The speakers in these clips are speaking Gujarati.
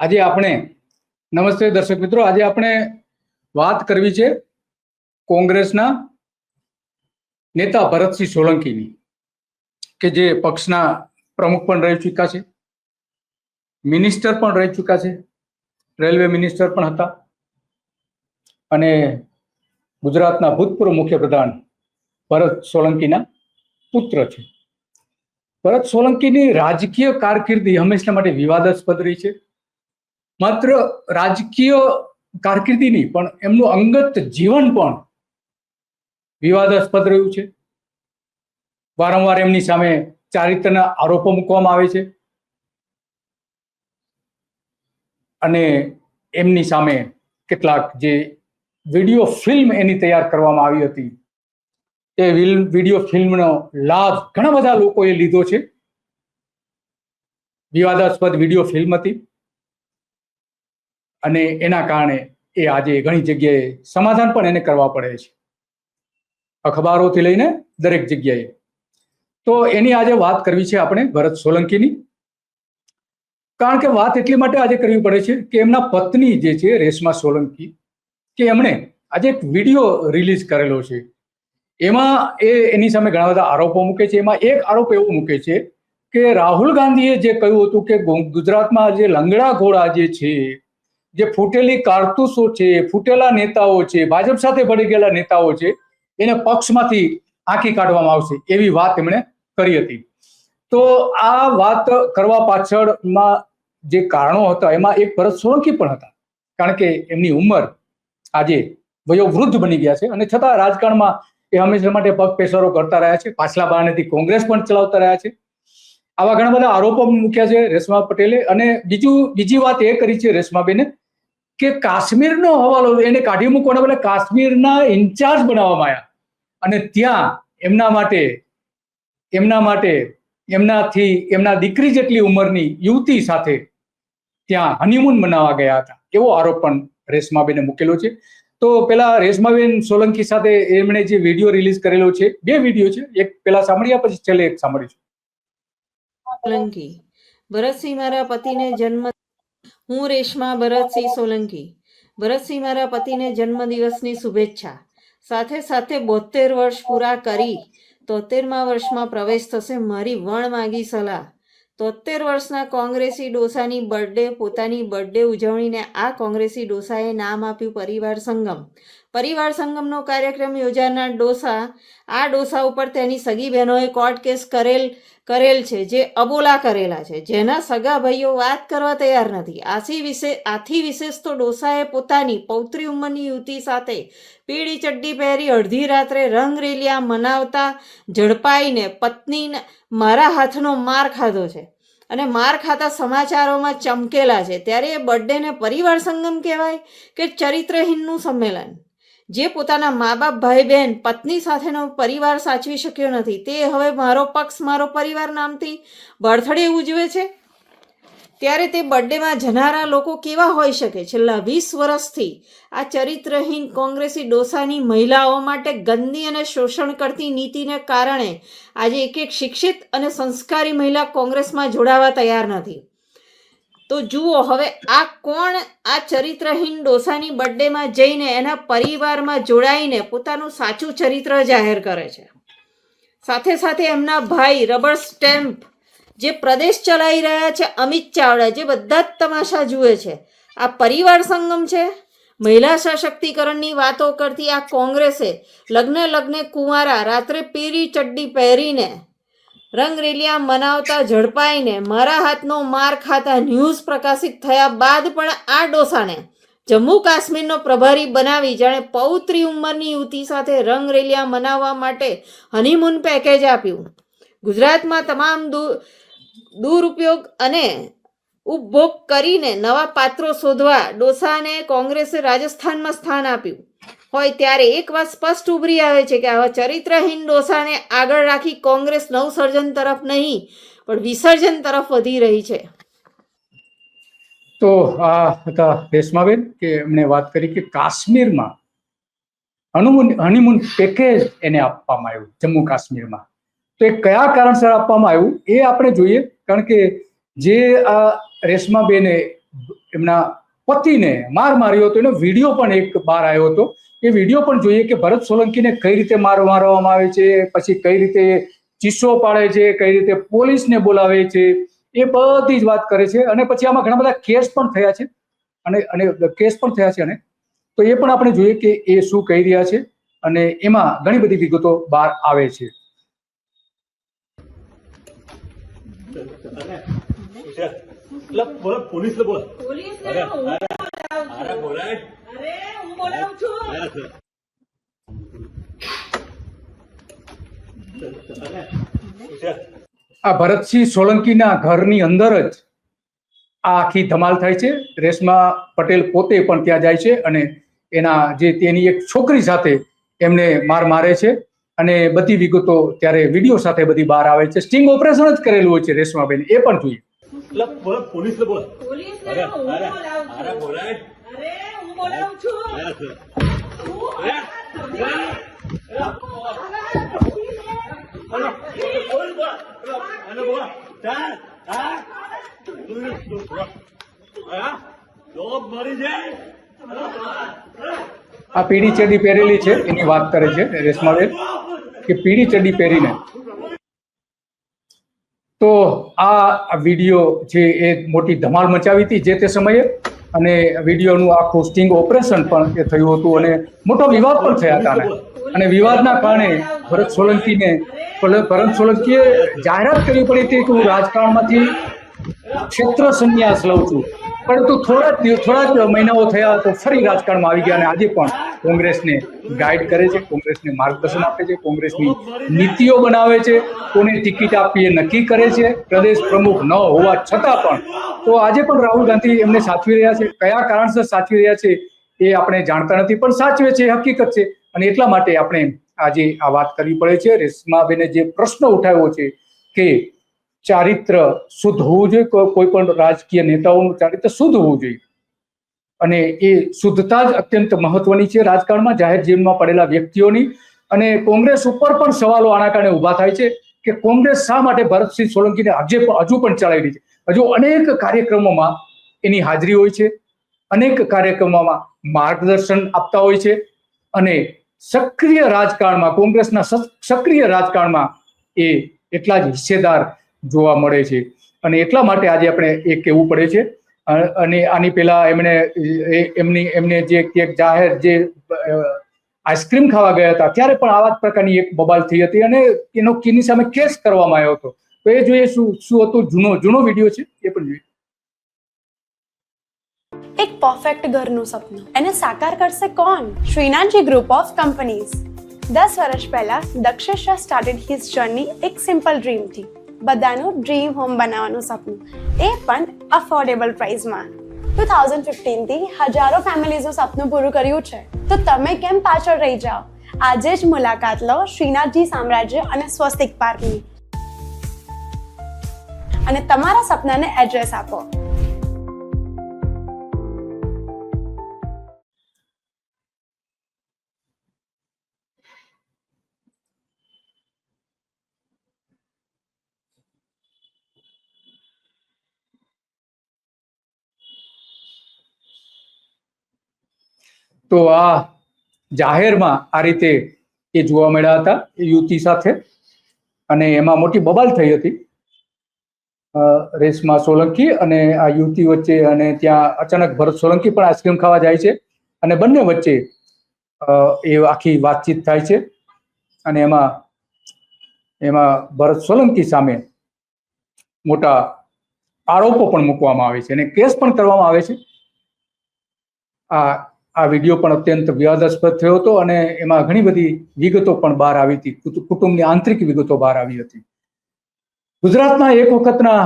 આજે આપણે, નમસ્તે દર્શક મિત્રો, આજે આપણે વાત કરવી છે કોંગ્રેસના નેતા ભરતસિંહ સોલંકીની, કે જે પક્ષના પ્રમુખ પણ રહી ચૂક્યા છે, મિનિસ્ટર પણ રહી ચૂક્યા છે, રેલવે મિનિસ્ટર પણ હતા, અને ગુજરાતના ભૂતપૂર્વ મુખ્યપ્રધાન ભરત સોલંકીના પુત્ર છે. ભરત સોલંકીની રાજકીય કારકિર્દી હંમેશા માટે વિવાદાસ્પદ રહી છે. માત્ર રાજકીય કારકિર્દી નહીં પણ એમનું અંગત જીવન પણ વિવાદાસ્પદ રહ્યું છે. વારંવાર એમની સામે ચારિત્રના આરોપો મૂકવામાં આવે છે. અને એમની સામે કેટલાક જે વીડિયો ફિલ્મ એની તૈયાર કરવામાં આવી હતી એ વીડિયો ફિલ્મનો લાભ ઘણા બધા લોકોએ લીધો છે. વિવાદાસ્પદ વીડિયો ફિલ્મ હતી. અને એના કારણે એ આજે ઘણી જગ્યાએ સમાધાન પણ એને કરવા પડે છે. અખબારોથી લઈને દરેક જગ્યાએ. તો એની આજે વાત કરવી છે આપણે ભરત સોલંકીની. કારણ કે વાત એટલી માટે આજે કરવી પડે છે કે એમના પત્ની જે છે રેશમા સોલંકી, કે એમણે આજે એક વીડિયો રિલીઝ કરેલો છે. એમાં એ એની સામે ઘણા બધા આરોપો મૂકે છે. એમાં એક આરોપ એવો મૂકે છે કે રાહુલ ગાંધીએ જે કહ્યું હતું કે ગુજરાતમાં જે લંગડા ઘોડા જે છે જે ફૂટેલી કારતૂસો છે, ફૂટેલા નેતાઓ છે, ભાજપ સાથે ભળી ગયેલા નેતાઓ છે, એને પક્ષમાંથી આંકી કાઢવામાં આવશે એવી વાત એમણે કરી હતી. તો આ વાત કરવા પાછળમાં જે કારણો હતા, એમાં એક ભરત સોલંકી પણ હતા. કારણ કે એમની ઉંમર આજે વયોવૃદ્ધ બની ગયા છે અને છતાં રાજકારણમાં એ હંમેશા માટે પગ પેસરો કરતા રહ્યા છે. પાછલા બહાનેથી કોંગ્રેસ પણ ચલાવતા રહ્યા છે. આવા ઘણા બધા આરોપો મૂક્યા છે રેશમા પટેલે અને બીજું, બીજી વાત એ કરી છે રેશમાબેને કે કાશ્મીરનો હવાલો એને કાઢી મૂકવાના બદલે કાશ્મીરના ઇન્ચાર્જ બનાવવામાં આવ્યા અને ત્યાં એમના માટે એમના માટે, એમનાથી, એમના દીકરી જેટલી ઉંમરની યુવતી સાથે ત્યાં હનીમૂન મનાવવા ગયા હતા. એવો આરોપ પણ રેશમાબેને મૂકેલો છે. તો પેલા રેશમાબેન સોલંકી સાથે એમણે જે વીડિયો રિલીઝ કરેલો છે, બે વીડિયો છે. એક પેલા સાંભળ્યા પછી છેલ્લે એક સાંભળીશું સોલંકી. ભરતસિંહ મારા પતિને જન્મ હું રેશમા ભરતસિંહ સોલંકી. ભરતસિંહ મારા પતિને જન્મદિવસની શુભેચ્છા. સાથે સાથે બોતેર વર્ષ પૂરા કરી તોતેરમા વર્ષમાં પ્રવેશ થશે મારી વણ માગી સલાહ. તોતેર વર્ષના કોંગ્રેસી ડોસાની બર્થડે, પોતાની બર્થડે ઉજવણીને આ કોંગ્રેસી ડોસાએ નામ આપ્યું પરિવાર સંગમ. પરિવાર સંગમનો કાર્યક્રમ યોજાનાર ડોસા. આ ડોસા ઉપર તેની સગી બહેનોએ કોર્ટ કેસ કરેલ કરેલ છે, જે અબોલા કરેલા છે. જેના સગા ભાઈઓ વાત કરવા તૈયાર નથી. આથી વિશે, આથી વિશેષ તો ડોસાએ પોતાની પૌત્રી ઉંમરની યુવતી સાથે પીળી ચડ્ડી પહેરી અડધી રાત્રે રંગરેલિયા મનાવતા ઝડપાઈને પત્ની મારા હાથનો માર ખાધો છે. અને માર ખાતા સમાચારોમાં ચમકેલા છે. ત્યારે એ બર્થડેને પરિવાર સંગમ કહેવાય કે ચરિત્રહીનનું સંમેલન? જે પોતાના મા બાપ ભાઈ બહેન પત્ની સાથેનો પરિવાર સાચવી શક્યો નથી. તે હવે મારો પક્ષ, મારો પરિવાર નામથી બર્થડે ઉજવે છે. ત્યારે તે બર્થડેમાં જનારા લોકો કેવા હોઈ શકે? છેલ્લા વીસ વર્ષથી આ ચરિત્રહીન કોંગ્રેસી ડોસાની મહિલાઓ માટે ગંદી અને શોષણ કરતી નીતિને કારણે આજે એક એક શિક્ષિત અને સંસ્કારી મહિલા કોંગ્રેસમાં જોડાવા તૈયાર નથી. તો જુઓ, હવે આ કોણ આ ચરિત્રહીન ડોસાની બર્થડેમાં જઈને એના પરિવારમાં જોડાઈને પોતાનું સાચું ચરિત્ર જાહેર કરે છે. સાથે સાથે એમના ભાઈ રબર સ્ટેમ્પ, જે પ્રદેશ ચલાવી રહ્યા છે, અમિત ચાવડા, જે બધા જ તમાશા જુએ છે. આ પરિવાર સંગમ છે? મહિલા સશક્તિકરણની વાતો કરતી આ કોંગ્રેસે લગ્ન લગ્ને કુંવારા, રાત્રે પીરી ચડ્ડી પહેરીને રંગરેલિયા મનાવતા ઝડપાઈને મારા હાથનો માર ખાતા ન્યૂઝ પ્રકાશિત થયા બાદ પણ આ ડોસાને જમ્મુ કાશ્મીરનો પ્રભારી બનાવી, જાણે પૌત્રી ઉંમરની યુવતી સાથે રંગરેલિયા મનાવવા માટે હનીમૂન પેકેજ આપ્યું. ગુજરાતમાં તમામ દુરુપયોગ અને ઉપભોગ કરીને નવા પાત્રો શોધવા ડોસાને કોંગ્રેસે રાજસ્થાનમાં સ્થાન આપ્યું. હોય ત્યારે એક વાત સ્પષ્ટ ઉભરી આવે છે કે આવા ચરિત્રહીન ડોસાને આગળ રાખી કોંગ્રેસ નવસર્જન તરફ નહીં, પણ વિસર્જન તરફ વધી રહી છે. તો આ હતા રેશમાબેન કે એમણે વાત કરી કે કાશ્મીરમાં હનુમૂન હનીમૂન પેકેજ એને આપવામાં આવ્યું, જમ્મુ કાશ્મીરમાં. તો એ કયા કારણસર આપવામાં આવ્યું? એ આપણે જોઈએ, કારણ કે જે આ રેશમાબેને એમના પતિને માર માર્યો હતો. એનો વીડિયો પણ એક બહાર આવ્યો હતો. એ વીડિયો પણ જોઈએ કે ભરત સોલંકીને કઈ રીતે માર મારવામાં આવે છે, પછી કઈ રીતે ચીસો પાડે છે, કઈ રીતે પોલીસને બોલાવે છે, એ બધી જ વાત કરે છે. અને પછી આમાં ઘણા બધા કેસ પણ થયા છે. અને અને કેસ પણ થયા છે અને. તો એ પણ આપણે જોઈએ કે એ શું કહી રહ્યા છે. અને એમાં ઘણી બધી વિગતો બહાર આવે છે. એટલે બોલો પોલીસ ને બોલો હું. બોલાય. અરે હું બોલાવું છું. સર. આ ભરતસિંહ સોલંકીના ઘરની અંદર જ આ આખી ધમાલ થાય છે. રેશમા પટેલ પોતે પણ ત્યાં જાય છે અને એના જે તેની એક છોકરી સાથે એમને માર મારે છે અને બધી વિગતો ત્યારે વીડિયો સાથે બધી બહાર આવે છે. સ્ટિંગ ઓપરેશન જ કરેલું હોય છે રેશમાબેન એ પણ જોઈએ. બોલો પોલીસ ને બોલો. પોલીસને અરે, અરે, બોલાય. અરે હું બોલાવું પોલીસ આ પીળી ચડી પહેરેલી છે એની વાત કરે છે રેશમાબેન કે પીળી ચડી પહેરીને તો આ વીડિયો જે એ મોટી ધમાલ મચાવી હતી જે તે સમયે અને વિડીયોનું આખું સ્ટિંગ ઓપરેશન પણ એ થયું હતું અને મોટો વિવાદ પણ થયા હતા અને વિવાદના કારણે ભરત સોલંકીને ભરત સોલંકીએ જાહેરાત કરવી પડી હતી કે હું રાજકારણમાંથી ક્ષેત્ર સંન્યાસ લઉં છું. પરંતુ થોડા થોડા જ મહિનાઓ થયા તો ફરી રાજકારણમાં આવી ગયા અને આજે પણ કોંગ્રેસને ગાઈડ કરે છે, કોંગ્રેસને માર્ગદર્શન આપે છે, કોંગ્રેસની નીતિઓ બનાવે છે, કોને ટિકિટ આપવી એ નક્કી કરે છે, પ્રદેશ પ્રમુખ ન હોવા છતાં પણ. તો આજે પણ રાહુલ ગાંધી એમને સાચવી રહ્યા છે, કયા કારણસર સાચવી રહ્યા છે એ આપણે જાણતા નથી, પણ સાચવે છે હકીકત છે. અને એટલા માટે આપણે આજે આ વાત કરવી પડે છે. રેશમાબેને જે પ્રશ્ન ઉઠાવ્યો છે કે ચારિત્ર શુદ્ધ હોવું જોઈએ કોઈ પણ રાજકીય નેતાઓનું ચારિત્ર શુદ્ધ હોવું જોઈએ. અને એ શુદ્ધતા જ અત્યંત મહત્વની છે રાજકારણમાં, જાહેર જીવનમાં પડેલા વ્યક્તિઓની. અને કોંગ્રેસ ઉપર પણ સવાલો આના કારણે ઊભા થાય છે કે કોંગ્રેસ શા માટે ભરતસિંહ સોલંકીને આજે હજુ પણ ચલાવી રહી છે? હજુ અનેક કાર્યક્રમોમાં એની હાજરી હોય છે. અનેક કાર્યક્રમોમાં માર્ગદર્શન આપતા હોય છે. અને સક્રિય રાજકારણમાં, કોંગ્રેસના સક્રિય રાજકારણમાં એ એટલા જ હિસ્સેદાર જોવા મળે છે. અને એટલા માટે આજે આપણે એ કહેવું પડે છે. અને આની પહેલા એમણે એમની, એમને જે એક જાહેર જે આઈસ્ક્રીમ ખાવા ગયા હતા, ત્યારે પણ આવા જ પ્રકારની એક બબાલ થઈ હતી અને એનો કિની સામે કેસ કરવામાં આવ્યો હતો. તો એ જોઈએ શું શું હતું? જૂનો જૂનો વીડિયો છે, એ પણ જોઈએ. એક પરફેક્ટ ઘરનું સપનું. એને સાકાર કરશે કોણ? શ્રીનાથજી ગ્રુપ ઓફ કંપનીઝ દસ વર્ષ પહેલા દક્ષેશ સ્ટાર્ટેડ હિઝ જર્ની એક સિમ્પલ ડ્રીમથી બધાનું ડ્રીમ હોમ બનાવવાનું સપનું. એ પણ અફોર્ડેબલ પ્રાઇસમાં ટુ થાઉઝન્ડ ફિફ્ટીનથી હજારો ફેમિલીઝનું સપનું પૂરું કર્યું છે. તો તમે કેમ પાછળ રહી જાઓ? આજે જ મુલાકાત લો શ્રીનાથજી સામ્રાજ્ય અને સ્વસ્તિક પાર્કની. અને તમારા સપનાને એડ્રેસ આપો. તો આ જાહેરમાં આ રીતે એ જોવા મળ્યા હતા એ યુવતી સાથે. અને એમાં મોટી બબાલ થઈ હતી. રેસમાં સોલંકી અને આ યુવતી વચ્ચે અને ત્યાં અચાનક ભરત સોલંકી પણ આઈસ્ક્રીમ ખાવા જાય છે. અને બંને વચ્ચે એ આખી વાતચીત થાય છે. અને એમાં એમાં ભરત સોલંકી સામે મોટા આરોપો પણ મૂકવામાં આવે છે અને કેસ પણ કરવામાં આવે છે. આ આ વીડિયો પણ અત્યંત વિવાદાસ્પદ થયો હતો અને એમાં ઘણી બધી વિગતો પણ બહાર આવી હતી. કુટુંબની આંતરિક વિગતો બહાર આવી હતી. ગુજરાતના એક વખતના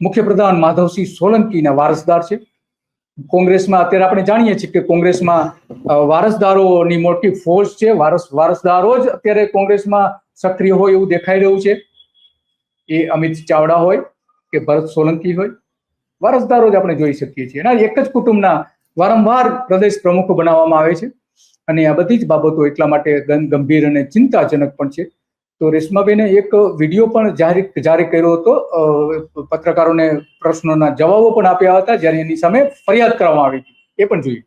મુખ્યપ્રધાન માધવસિંહ સોલંકીના વારસદાર છે. કોંગ્રેસમાં અત્યારે આપણે જાણીએ છીએ કે કોંગ્રેસમાં વારસદારોની મોટી ફોર્સ છે. વારસ, વારસદારો જ અત્યારે કોંગ્રેસમાં સક્રિય હોય એવું દેખાઈ રહ્યું છે. એ અમિત ચાવડા હોય કે ભરત સોલંકી હોય. વારસદારો જ આપણે જોઈ શકીએ છીએ. એના એક જ કુટુંબના વારંવાર પ્રદેશ પ્રમુખ બનાવવામાં આવે છે. અને આ બધી જ બાબતો એટલા માટે ગંભીર અને ચિંતાજનક પણ છે. તો રેશમાબેને એક વીડિયો પણ જાહેર જારી કર્યો હતો. પત્રકારોને પ્રશ્નોના જવાબો પણ આપ્યા હતા જ્યારે એની સામે ફરિયાદ કરવામાં આવી હતી. એ પણ જોઈએ.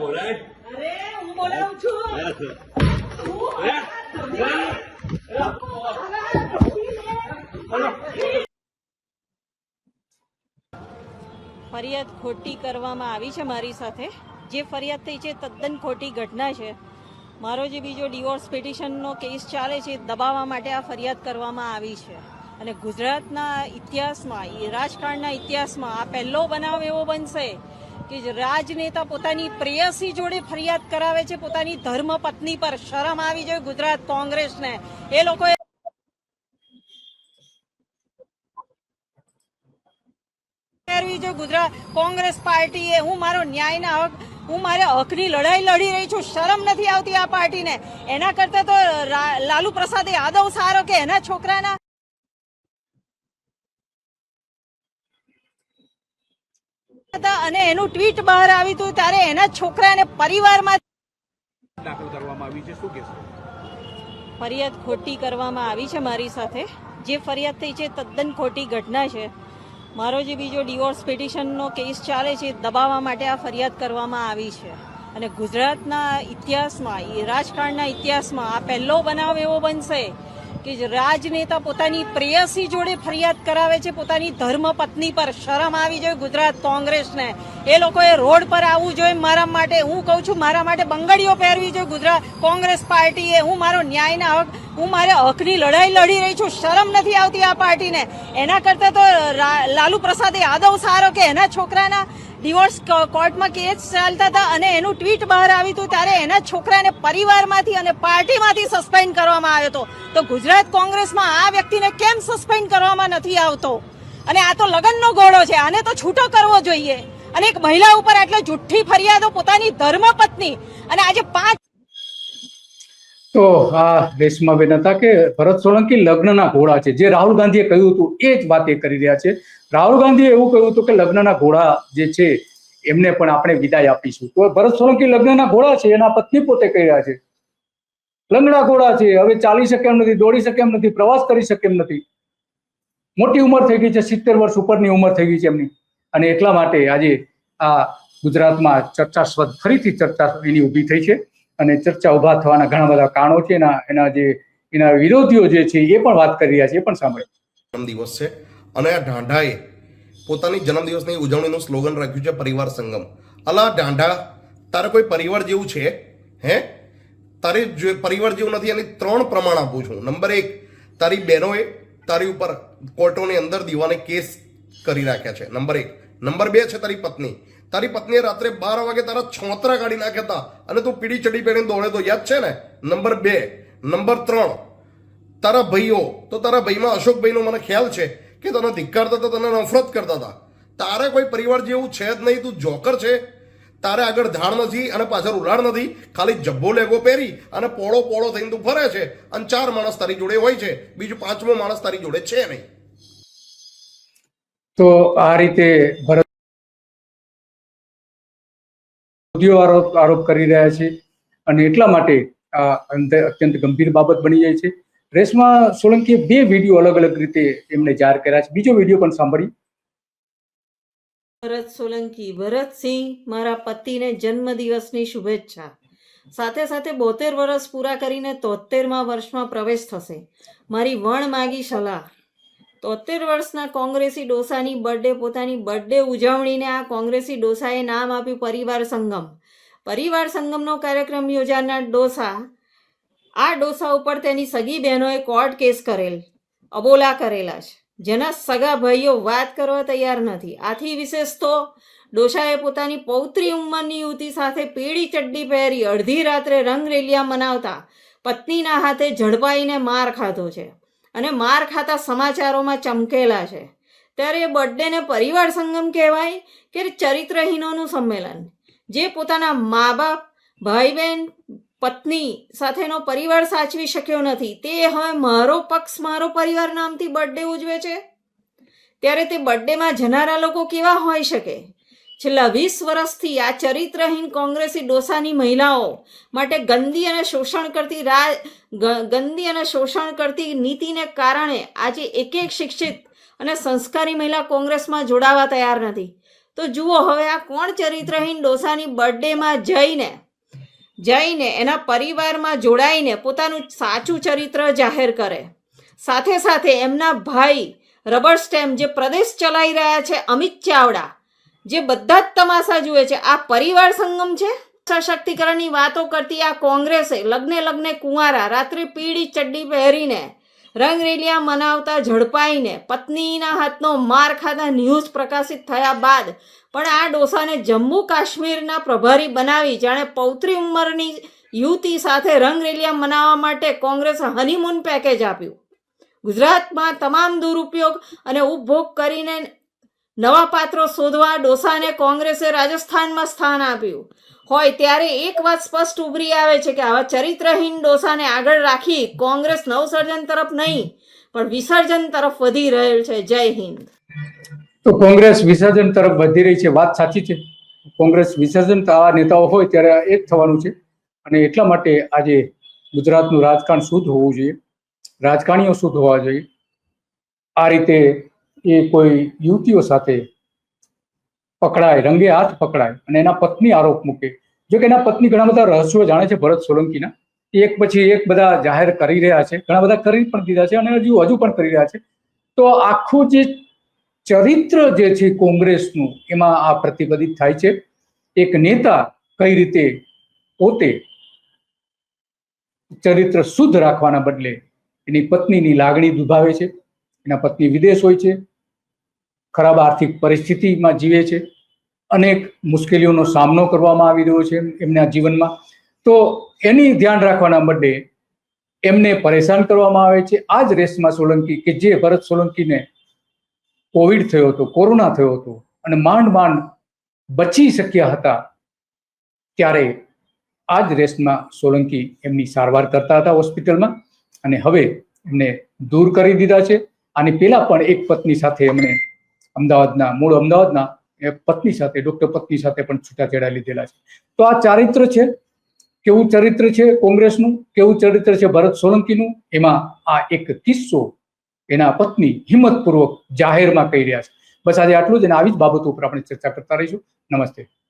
બોલાય. ફરિયાદ ખોટી કરવામાં આવી છે મારી સાથે. જે ફરિયાદ થઈ છે તદ્દન ખોટી ઘટના છે. મારો જે બીજો ડિવોર્સ પિટિશનનો કેસ ચાલે છે દબાવવા માટે આ ફરિયાદ કરવામાં આવી છે. અને ગુજરાતના ઇતિહાસમાં રાજકારણના ઇતિહાસમાં આ પહેલો બનાવ એવો બનશે કે રાજનેતા પોતાની પ્રેયસી જોડે ફરિયાદ કરાવે છે, પોતાની ધર્મ પત્ની પર શરમ આવી જોઈએ ગુજરાત કોંગ્રેસને. એ લોકોએ ગુજરાત કોંગ્રેસ પાર્ટીએ. હું મારો ન્યાયના હક, હું મારે હકની લડાઈ લડી રહી છું, શરમ નથી આવતી આ પાર્ટીને. એના કરતા તો લાલુ પ્રસાદ યાદવ સારો કે એના છોકરાના? હતા અને એનું ટ્વીટ બહાર આવ્યું હતું ત્યારે એના છોકરાને પરિવારમાં ફરિયાદ ખોટી કરવામાં આવી છે મારી સાથે. જે ફરિયાદ થઈ છે તદ્દન ખોટી ઘટના છે. મારો જે બીજો ડિવોર્સ પિટિશનનો કેસ ચાલે છે દબાવવા માટે આ ફરિયાદ કરવામાં આવી છે. અને ગુજરાતના ઇતિહાસમાં એ રાજકારણના ઇતિહાસમાં આ પહેલો બનાવ એવો બનશે કે રાજનેતા પોતાની પ્રેયસી જોડે ફરિયાદ કરાવે છે, પોતાની ધર્મ પત્ની પર શરમ આવી જોઈએ ગુજરાત કોંગ્રેસને. એ લોકોએ રોડ પર આવવું જોઈએ મારા માટે. હું કહું છું, મારા માટે બંગડીઓ પહેરવી જોઈએ ગુજરાત કોંગ્રેસ પાર્ટીએ. હું મારો ન્યાયના હક, હું મારે હકની લડાઈ લડી રહી છું. શરમ નથી આવતી આ પાર્ટીને. એના કરતાં તો લાલુ પ્રસાદ યાદવ સારો કે એના છોકરાના ડિવોર્સ કોર્ટમાં કેસ ચાલતા હતા અને એનું ટ્વીટ બહાર આવ્યું હતું ત્યારે એના છોકરાને પરિવારમાંથી અને પાર્ટીમાંથી સસ્પેન્ડ કરવામાં આવ્યો હતો. તો ગુજરાત કોંગ્રેસમાં આ વ્યક્તિને કેમ સસ્પેન્ડ કરવામાં નથી આવતો? અને આ તો લગ્નનો ઘોડો છે, આને તો છૂટો કરવો જોઈએ. અને એક મહિલા ઉપર આટલે જુઠ્ઠી ફરિયાદો, પોતાની ધર્મપત્ની. અને આજે પાંચ તો આ રેશમાબેન હતા કે ભરત સોલંકી લગ્નના ઘોડા છે. જે રાહુલ ગાંધીએ કહ્યું હતું, એ જ વાત એ કરી રહ્યા છે. રાહુલ ગાંધીએ એવું કહ્યું હતું કે લગ્નના ઘોડા જે છે, એમને પણ આપણે વિદાય આપીશું. તો ભરત સોલંકી લગ્નના ઘોડા છે, એના પત્ની પોતે કહી રહ્યા છે. લંગડા ઘોડા છે, હવે ચાલી શકે એમ નથી, દોડી શકે એમ નથી, પ્રવાસ કરી શકે એમ નથી. મોટી ઉંમર થઈ ગઈ છે, સિત્તેર વર્ષ ઉપરની ઉંમર થઈ ગઈ છે એમની. અને એટલા માટે આજે આ ગુજરાતમાં ચર્ચાસ્પદ, ફરીથી ચર્ચા એની ઊભી થઈ છે. અને ચર્ચા ઊભા થવાના ઘણા બધા કારણો છે. એના એના જે, એના વિરોધીઓ જે છે, એ પણ વાત કરી રહ્યા છે, એ પણ સાંભળે. જન્મદિવસ છે. અને આ ઢાંઢાએ પોતાની જન્મદિવસની ઉજવણીનું સ્લોગન રાખ્યું છે પરિવાર સંગમ. અલા ઢાંઢા, તારે કોઈ પરિવાર જેવું છે? હે? તારે જે પરિવાર જેવું નથી, એની ત્રણ પ્રમાણ આપું છું. નંબર એક, તારી બહેનોએ તારી ઉપર કોર્ટોની અંદર દીવાને કેસ કરી રાખ્યા છે. નંબર એક. નંબર બે છે તારી પત્ની. તારી પત્નીએ રાત્રે બાર વાગે તારા છોતરા કાઢી નાખ્યા હતા. અને તું પીડી ચડી પહેરીને દોડે તો યાદ છે ને? નંબર બે. નંબર ત્રણ. તારા ભાઈઓ, તો તારા ભાઈમાં અશોકભાઈનો મને ખ્યાલ છે કે તને ધિક્કારતા હતા તને નફરત કરતા હતા. તારે કોઈ પરિવાર જેવું છે જ નહીં, તું જોકર છે. તારે આગળ ધાડ નથી અને પાછળ ઉલાડ નથી. ખાલી જબ્બો લેગો પહેરી અને પોળો પોળો થઈને તું ફરે છે. અને ચાર માણસ તારી જોડે હોય છે. બીજું પાંચમો માણસ તારી જોડે છે નહીં. તો આ રીતે ભરત વિરોધીઓ આરોપ આરોપ કરી રહ્યા છે અને એટલા માટે આ અંત- અત્યંત ગંભીર બાબત બની જાય છે. રેશમા સોલંકીએ બે વીડિયો અલગ અલગ રીતે એમને જાહેર કર્યા છે. બીજો વીડિયો પણ સાંભળી. ભરત સોલંકી ભરતસિંહ મારા પતિને જન્મદિવસની શુભેચ્છા. સાથે સાથે બોતેર વર્ષ પૂરા કરીને તોતેરમાં વર્ષમાં પ્રવેશ થશે. મારી વણ માગી સલાહ. તોતેર વર્ષના કોંગ્રેસી ડોસાની બર્થડે પોતાની બર્થડે ઉજવણીને આ કોંગ્રેસી ડોસાએ નામ આપ્યું પરિવાર સંગમ. પરિવાર સંગમનો કાર્યક્રમ યોજાનાર ડોસા. આ ડોસા ઉપર તેની સગી બહેનોએ કોર્ટ કેસ કરેલ, અબોલા કરેલા છે. જેના સગા ભાઈઓ વાત કરવા તૈયાર નથી. આથી વિશેષ તો ડોસાએ પોતાની પૌત્રી ઉંમરની યુવતી સાથે પીળી ચડ્ડી પહેરી અડધી રાત્રે રંગરેલિયા મનાવતા પત્નીના હાથે ઝડપાઈને માર ખાધો છે. અને માર ખાતા સમાચારોમાં ચમકેલા છે. ત્યારે એ બર્થડેને પરિવાર સંગમ કહેવાય કે ચરિત્રહીનોનું સંમેલન, જે પોતાના મા બાપ ભાઈ બહેન પત્ની સાથેનો પરિવાર સાચવી શક્યો નથી. તે હવે મારો પક્ષ, મારો પરિવાર નામથી બર્થડે ઉજવે છે? ત્યારે તે બર્થડેમાં જનારા લોકો કેવા હોઈ શકે? છેલ્લા વીસ વર્ષથી આ ચરિત્રહીન કોંગ્રેસી ડોસાની મહિલાઓ માટે ગંદી અને શોષણ કરતી રા ગ- ગંદી અને શોષણ કરતી નીતિને કારણે આજે એક એક શિક્ષિત અને સંસ્કારી મહિલા કોંગ્રેસમાં જોડાવા તૈયાર નથી. તો જુઓ હવે આ કોણ ચરિત્રહીન ડોસાની બર્થડેમાં જઈને જઈને એના પરિવારમાં જોડાઈને પોતાનું સાચું ચરિત્ર જાહેર કરે. સાથે સાથે એમના ભાઈ રબર સ્ટેમ્પ જે પ્રદેશ ચલાવી રહ્યા છે અમિત ચાવડા જે બધા જ તમાશા જુએ છે, આ પરિવાર સંગમ છે? સશક્તિકરણની વાતો કરતી આ કોંગ્રેસે લગ્ને લગ્ને કુંવારા, રાત્રે પીળી ચડ્ડી પહેરીને રંગરેલિયા મનાવતા ઝડપાઈને, પત્નીના હાથનો માર ખાતા ન્યૂઝ પ્રકાશિત થયા બાદ, પણ આ ડોસાને જમ્મુ કાશ્મીરના પ્રભારી બનાવી, જાણે પૌત્રી ઉંમરની યુવતી સાથે રંગરેલિયા મનાવવા માટે કોંગ્રેસે હનીમૂન પેકેજ આપ્યું. ગુજરાતમાં તમામ દુરુપયોગ અને ઉપભોગ કરીને નવા પાત્રો શોધવા ડોસાને કોંગ્રેસે રાજસ્થાનમાં સ્થાન આપ્યું. હોય ત્યારે એક વાત સ્પષ્ટ ઉભરી આવે છે કે આવા ચરિત્રહીન ડોસાને આગળ રાખી કોંગ્રેસ નવસર્જન તરફ નહીં, પણ વિસર્જન તરફ વધી રહેલ છે. જય હિન્દ. તો કોંગ્રેસ વિસર્જન તરફ વધી રહી છે. વાત સાચી છે. કોંગ્રેસ વિસર્જન આવા નેતાઓ હોય ત્યારે એ જ થવાનું છે. અને એટલા માટે આજે ગુજરાતનું રાજકારણ શુદ્ધ હોવું જોઈએ. રાજકારણીઓ શુદ્ધ હોવા જોઈએ. આ રીતે એ કોઈ યુવતીઓ સાથે પકડાય, રંગે હાથ પકડાય અને એના પત્ની આરોપ મૂકે. જો કે એના પત્ની ઘણા બધા રહસ્યો જાણે છે ભરત સોલંકીના. એક પછી એક બધા જાહેર કરી રહ્યા છે, ઘણા બધા કરી પણ દીધા છે અને હજુ હજુ પણ કરી રહ્યા છે. તો આખું જે ચરિત્ર જે છે કોંગ્રેસનું, એમાં આ પ્રતિબંધિત થાય છે. એક નેતા કઈ રીતે પોતે ચરિત્ર શુદ્ધ રાખવાના બદલે એની પત્નીની લાગણી દુભાવે છે. એના પત્ની વિદેશ હોય છે. ખરાબ આર્થિક પરિસ્થિતિમાં જીવે છે. અનેક મુશ્કેલીઓનો સામનો કરવામાં આવી રહ્યો છે એમના જીવનમાં. તો એની ધ્યાન રાખવાના બદલે એમને પરેશાન કરવામાં આવે છે. આ જ રેસમાં સોલંકી કે જે ભરત સોલંકીને કોવિડ થયો હતો, કોરોના થયો હતો અને માંડ માંડ બચી શક્યા હતા ત્યારે આ જ રેસમાં સોલંકી એમની સારવાર કરતા હતા હોસ્પિટલમાં અને હવે એમને દૂર કરી દીધા છે. અને પેલા પણ એક પત્ની સાથે એમણે અમદાવાદના, મૂળ અમદાવાદના એ પત્ની સાથે ડોક્ટર પત્ની સાથે પણ છૂટાછેડા લીધેલા છે. તો આ ચારિત્ર છે. કેવું ચરિત્ર છે કોંગ્રેસનું? કેવું ચરિત્ર છે ભરત સોલંકીનું? એમાં આ એક કિસ્સો એના પત્ની હિંમતપૂર્વક જાહેરમાં કહી રહ્યા છે. બસ આજે આટલું જ અને આવી જ બાબતો ઉપર આપણે ચર્ચા કરતા રહીશું. નમસ્તે.